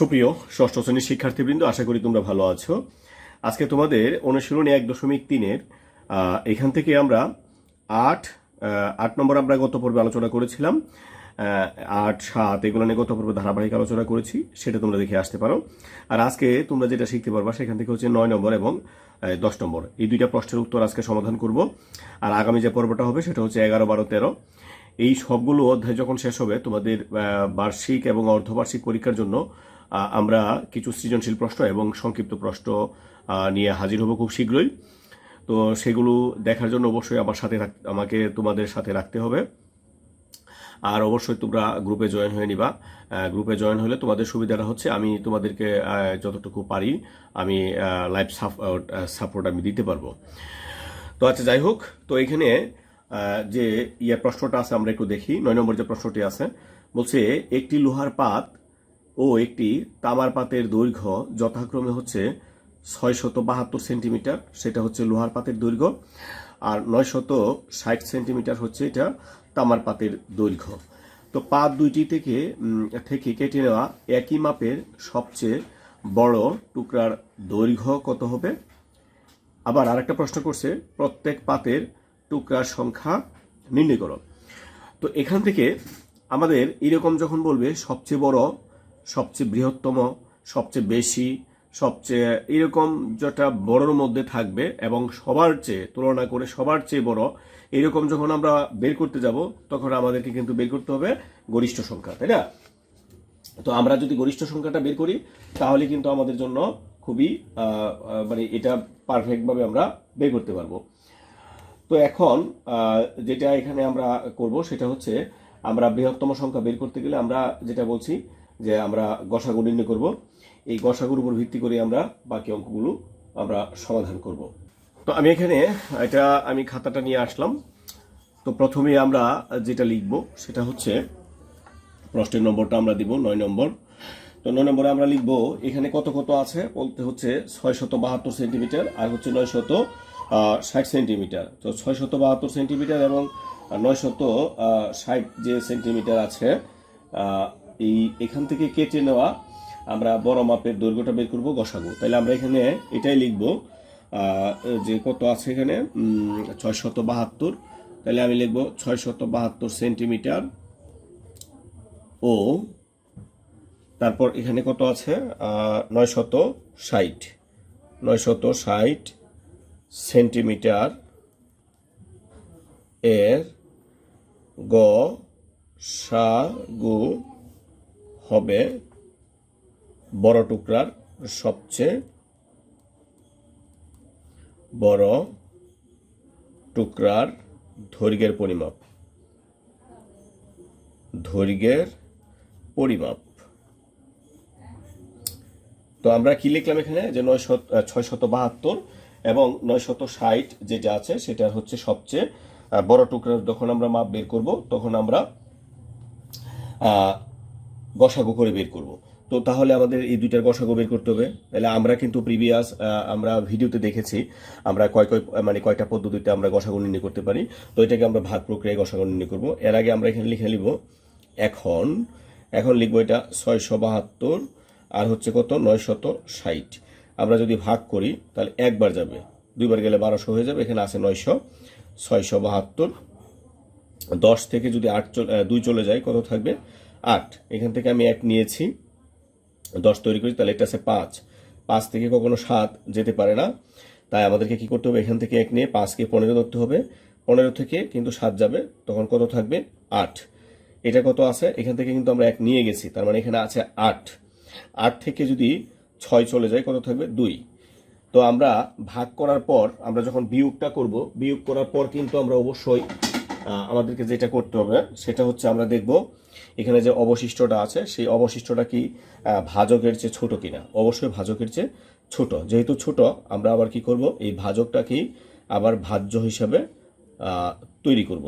সুপ্রিয় ষষ্ঠ শ্রেণির শিক্ষার্থীবৃন্দ, আশা করি তোমরা ভালো আছো। আজকে তোমাদের অনুশীলনী এক দশমিক তিনের এখান থেকে আমরা আট আট নম্বর আমরা গত পর্বে আলোচনা করেছিলাম আট, সাত, এগুলো নিয়ে গত পর্বে ধারাবাহিক আলোচনা করেছি, সেটা তোমরা দেখে আসতে পারো। আর আজকে তোমরা যেটা শিখতে পারবা, সেখান থেকে হচ্ছে নয় নম্বর এবং দশ নম্বর। এই দুইটা প্রশ্নের উত্তর আজকে সমাধান করব। আর আগামী যে পর্বটা হবে, সেটা হচ্ছে এগারো, বারো, তেরো। এই সবগুলো অধ্যায় যখন শেষ হবে, তোমাদের বার্ষিক এবং অর্ধবার্ষিক পরীক্ষার জন্য আমরা কিছু সৃজনশীল প্রশ্ন এবং সংক্ষিপ্ত প্রশ্ন নিয়ে হাজির হব খুব শীঘ্রই। তো সেগুলো দেখার জন্য অবশ্যই আমার সাথে আমাকে তোমাদের সাথে রাখতে হবে। আর অবশ্যই তোমরা গ্রুপে জয়েন হয়ে নিবা। গ্রুপে জয়েন হলে তোমাদের সুবিধাটা হচ্ছে আমি তোমাদেরকে যতটুকু পারি আমি লাইভ সাপোর্ট আমি দিতে পারব। তো আচ্ছা যাই হোক, তো এখানে যে ইয়ে প্রশ্নটা আছে আমরা একটু দেখি। নয় নম্বর যে প্রশ্নটি আছে, বলছে, একটি লোহার পাত ও একটি তামার পাতের দৈর্ঘ্য যথাক্রমে হচ্ছে ছয়শত বাহাত্তর সেন্টিমিটার, সেটা হচ্ছে লোহার পাতের দৈর্ঘ্য, আর নয়শত ষাট সেন্টিমিটার হচ্ছে এটা তামার পাতের দৈর্ঘ্য। তো পাত দুইটি থেকে থেকে কেটে নেওয়া একই মাপের সবচেয়ে বড় টুকরার দৈর্ঘ্য কত হবে? আবার আরেকটা প্রশ্ন করছে, প্রত্যেক পাতের টুকরার সংখ্যা নির্ণয় করো। তো এখান থেকে আমাদের এরকম যখন বলবে, সবচেয়ে বড় সবচেয়ে বৃহত্তম, সবচেয়ে বেশি, সবচেয়ে এরকম যেটা বড়র মধ্যে থাকবে এবং সবার চেয়ে, তুলনা করে সবার চেয়ে বড়, এরকম যখন আমরা বের করতে যাব, তখন আমাদেরকে কিন্তু বের করতে হবে গরিষ্ঠ সংখ্যা, তাই না? তো আমরা যদি গরিষ্ঠ সংখ্যাটা বের করি, তাহলে কিন্তু আমাদের জন্য খুবই মানে এটা পারফেক্টভাবে আমরা বের করতে পারব। তো এখন যেটা এখানে আমরা করব, সেটা হচ্ছে আমরা বৃহত্তম সংখ্যা বের করতে গেলে আমরা যেটা বলছি যে আমরা গসাগু নির্ণয় করব। এই গসাগুর উপর ভিত্তি করে আমরা বাকি অঙ্কগুলো আমরা সমাধান করব। তো আমি এখানে এটা আমি খাতাটা নিয়ে আসলাম। তো প্রথমে আমরা যেটা লিখব সেটা হচ্ছে, প্রশ্নের নম্বরটা আমরা দিব নয় নম্বর। তো নয় নম্বরে আমরা লিখব, এখানে কত কত আছে বলতে হচ্ছে ছয় শত বাহাত্তর সেন্টিমিটার আর হচ্ছে নয় শত ষাট সেন্টিমিটার। তো ছয় শত বাহাত্তর সেন্টিমিটার এবং নয় শত ষাট যে সেন্টিমিটার আছে এই এখান থেকে কেটে নেওয়া আমরা বড় মাপের দৈর্ঘ্যটা বের করব গসাগু তাহলে আমরা এখানে এটাই লিখব যে কত আছে এখানে? ছয় শত বাহাত্তর তাহলে আমি লিখব ছয় শত বাহাত্তর সেন্টিমিটার ও, তারপর এখানে কত আছে? নয় শত ষাট। নয় শত ষাট সেন্টিমিটার এর গ, সা, গু হবে বড় টুকরার সবচেয়ে বড় টুকরার দৈর্ঘ্যের পরিমাপ। দৈর্ঘ্যের পরিমাপ। তো আমরা কি লিখলাম এখানে? যে নয় শত ছয় বাহাত্তর এবং নয় শত ষাট যেটা আছে সেটা হচ্ছে সবচেয়ে বড় টুকরার যখন আমরা মাপ বের করব, তখন আমরা গসাগু করে বের করব। তো তাহলে আমাদের এই দুইটার গসাগু বের করতে হবে। তাহলে আমরা কিন্তু প্রিভিয়াস আমরা ভিডিওতে দেখেছি, আমরা কয় কয় মানে কয়টা পদ্ধতিতে আমরা গসাগু নির্ণয় করতে পারি। তো এটাকে আমরা ভাগ প্রক্রিয়ায় গসাগু নির্ণয় করব। এর আগে আমরা এখানে লিখে নিব, এখন এখন লিখব এটা ছয়শো বাহাত্তর, আর হচ্ছে কত? নয় শত ষাট। আমরা যদি ভাগ করি, তাহলে একবার যাবে। দুইবার গেলে বারোশো হয়ে যাবে, এখানে আছে নয়শো, ছয়শো বাহাত্তর। দশ থেকে যদি আট দুই চলে যায়, কত থাকবে? আট। এখান থেকে আমি এক নিয়েছি। দশ তৈরি করি তাহলে এটা আছে পাঁচ। পাঁচ থেকে কখনো সাত যেতে পারে না। তাই আমাদেরকে কি করতে হবে? এখান থেকে এক নিয়ে পাঁচকে পনেরো ধরতে হবে। পনেরো থেকে কিন্তু সাত যাবে। তখন কত থাকবে? আট। এটা কত আছে? এখান থেকে কিন্তু আমরা এক নিয়ে গেছি। তার মানে এখানে আছে আট। আট থেকে যদি ছয় চলে যায়, কত থাকবে? দুই। তো আমরা ভাগ করার পর আমরা যখন বিয়োগটা করব, বিয়োগ করার পর কিন্তু আমরা অবশ্যই আমাদেরকে যেটা করতে হবে, সেটা হচ্ছে আমরা দেখব এখানে যে অবশিষ্টটা আছে, সেই অবশিষ্টটা কি ভাজকের চেয়ে ছোট কিনা? অবশ্যই ভাজকের চেয়ে ছোট। যেহেতু ছোট, আমরা আবার কি করব? এই ভাজকটাকেই আবার ভাজ্য হিসাবে তৈরি করব।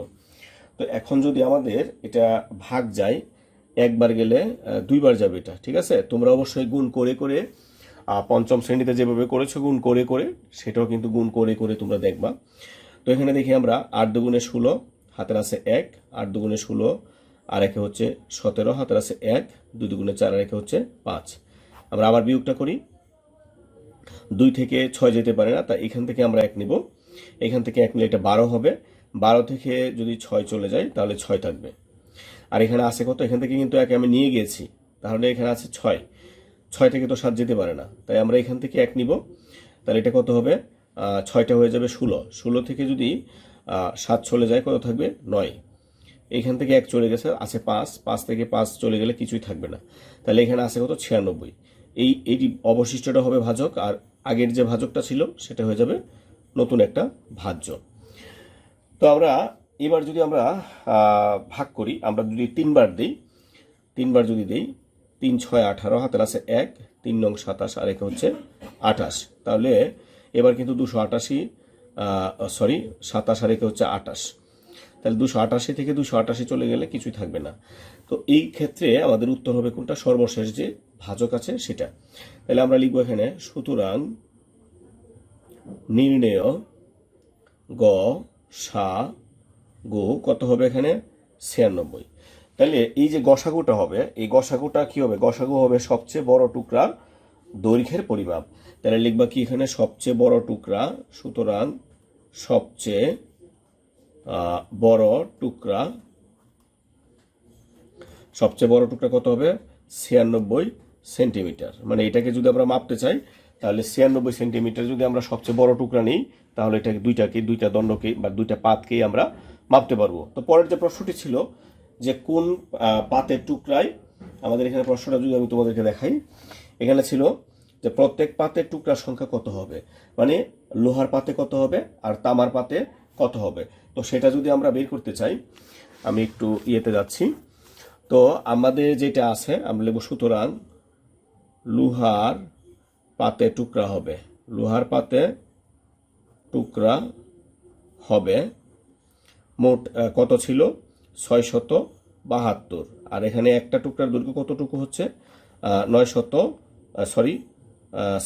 তো এখন যদি আমাদের এটা ভাগ যায়, একবার গেলে দুইবার যাবে এটা, ঠিক আছে? তোমরা অবশ্যই গুণ করে করে পঞ্চম শ্রেণীতে যেভাবে করেছ, গুণ করে করে, সেটাও কিন্তু গুণ করে করে তোমরা দেখবা। তো এখানে দেখি আমরা আট দুগুণে ষোলো, হাতের আছে এক, আট দুগুণে ষোলো আর একে হচ্ছে সতেরো, হাতের আছে এক, দুই দুগুণে চার, আর একে হচ্ছে পাঁচ। আমরা আবার বিয়োগটা করি। দুই থেকে ছয় যেতে পারে না, তা এখান থেকে আমরা এক নিব। এখান থেকে এক নিলে এটা বারো হবে। বারো থেকে যদি ছয় চলে যায়, তাহলে ছয় থাকবে। আর এখানে আছে কত? এখান থেকে কিন্তু এক আমি নিয়ে গিয়েছি। তাহলে এখানে আছে ছয়। ছয় থেকে তো সাত যেতে পারে না। তাই আমরা এখান থেকে এক নিব। তাহলে এটা কত হবে? ছয়টা হয়ে যাবে ষোলো। ষোলো থেকে যদি সাত চলে যায়, কত থাকবে? নয়। এইখান থেকে এক চলে গেছে, আছে পাঁচ পাঁচ থেকে পাঁচ চলে গেলে কিছুই থাকবে না। তাহলে এখানে আছে কত? ছিয়ানব্বই। এই এইটি অবশিষ্টটা হবে ভাজক, আর আগের যে ভাজকটা ছিল, সেটা হয়ে যাবে নতুন একটা ভাজ্য। তো আমরা এবার যদি আমরা ভাগ করি, আমরা যদি তিনবার দিই, তিনবার যদি দিই, তিন, ছয়, আঠারো, হাতের আছে এক, তিন নং সাতাশ, আর একে হচ্ছে আঠাশ। তাহলে এবার কিন্তু দুশো আটাশি সরি, সাতাশ, আর একে হচ্ছে আটাশ। তাহলে দুশো আটাশি থেকে দুশো আটাশি চলে গেলে কিছুই থাকবে না। তো এই ক্ষেত্রে আমাদের উত্তর হবে কোনটা? সর্বশেষ যে ভাজক আছে সেটা। তাহলে আমরা লিখব এখানে, সুতরাং নির্ণেয় গ সা গো কত হবে এখানে? ছিয়ানব্বই। তাহলে এই যে গসাগুটা হবে, এই গসাগুটা কি হবে? গসাগু হবে সবচেয়ে বড় টুকরা দৈর্ঘ্যের পরিমাপ। তাহলে লিখবা কি এখানে? সবচেয়ে বড় টুকরা, সুতরাং সবচেয়ে বড় টুকরা। সবচেয়ে বড় টুকরা কত হবে? ছিয়ানব্বই সেন্টিমিটার। মানে এটাকে যদি আমরা মাপতে চাই, তাহলে ছিয়ানব্বই সেন্টিমিটার যদি আমরা সবচেয়ে বড় টুকরা নিই, তাহলে এটাকে দুইটাকে, দুইটা দণ্ডকে বা দুইটা পাতকেই আমরা মাপতে পারব। তো পরের যে প্রশ্নটি ছিল যে কোন পাতের টুকরায়, আমাদের এখানে প্রশ্নটা যদি আমি তোমাদেরকে দেখাই, এখানে ছিল যে প্রত্যেক পাতের টুকরার সংখ্যা কত হবে? মানে লোহার পাতে কত হবে আর তামার পাতে কত হবে? তো সেটা যদি আমরা বের করতে চাই, আমি একটু ইয়েতে যাচ্ছি। তো আমাদের যেটা আছে, আমরা লিখব, সুতরাং লোহার পাতে টুকরা হবে। লোহার পাতে টুকরা হবে মোট কত ছিল? ছয় শত বাহাত্তর। আর এখানে একটা টুকরার দৈর্ঘ্য কতটুকু হচ্ছে? নয় শত সরি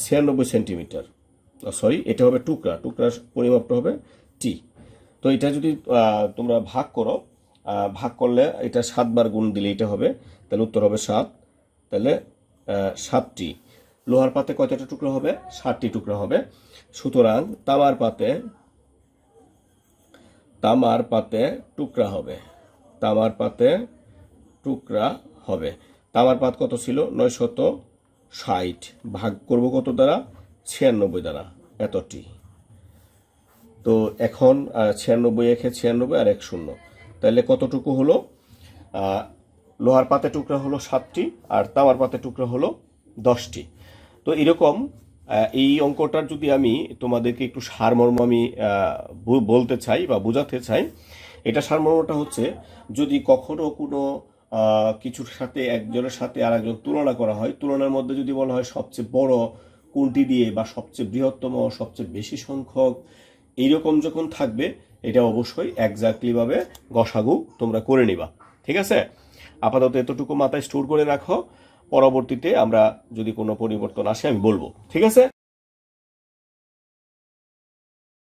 ছিয়ানব্বই সেন্টিমিটার। সরি এটা হবে টুকরা। টুকরার পরিমাপটা হবে টি। তো এটা যদি তোমরা ভাগ করো ভাগ করলে এটা সাতবার গুণ দিলে এটা হবে, তাহলে উত্তর হবে সাত, তাহলে সাতটি। লোহার পাতে কয়টা টুকরো হবে? ষাটটি টুকরো হবে। সুতরাং তামার পাতে তামার পাতে টুকরা হবে। তামার পাতে টুকরা হবে। তামার পাত কত ছিল? নয় শত ষাট। ভাগ করব কত দ্বারা? ছিয়ানব্বই দ্বারা। এতটি। তো এখন ছিয়ানব্বই একে ছিয়ানব্বই আর এক শূন্য। তাহলে কতটুকু হলো? লোহার পাতে টুকরা হলো সাতটি আর তামার পাতে টুকরা হলো দশটি। তো এরকম এই অঙ্কটার যদি আমি তোমাদেরকে একটু সারমর্ম আমি বলতে চাই বা বোঝাতে চাই, এটা সারমর্মটা হচ্ছে যদি কখনো কোনো কিছুর সাথে একজনের সাথে আর একজন তুলনা করা হয়, তুলনার মধ্যে যদি বলা হয় সবচেয়ে বড় কোনটি দিয়ে বা সবচেয়ে বৃহত্তম, সবচেয়ে বেশি সংখ্যক এইরকম যখন থাকবে, এটা অবশ্যই একজাক্টলি ভাবে গসাগু তোমরা করে নিবা। ঠিক আছে? আপাতত এতটুকু মাথায় স্টোর করে রাখো। পরবর্তীতে আমরা যদি কোনো পরিবর্তন আসে, আমি বলব। ঠিক আছে?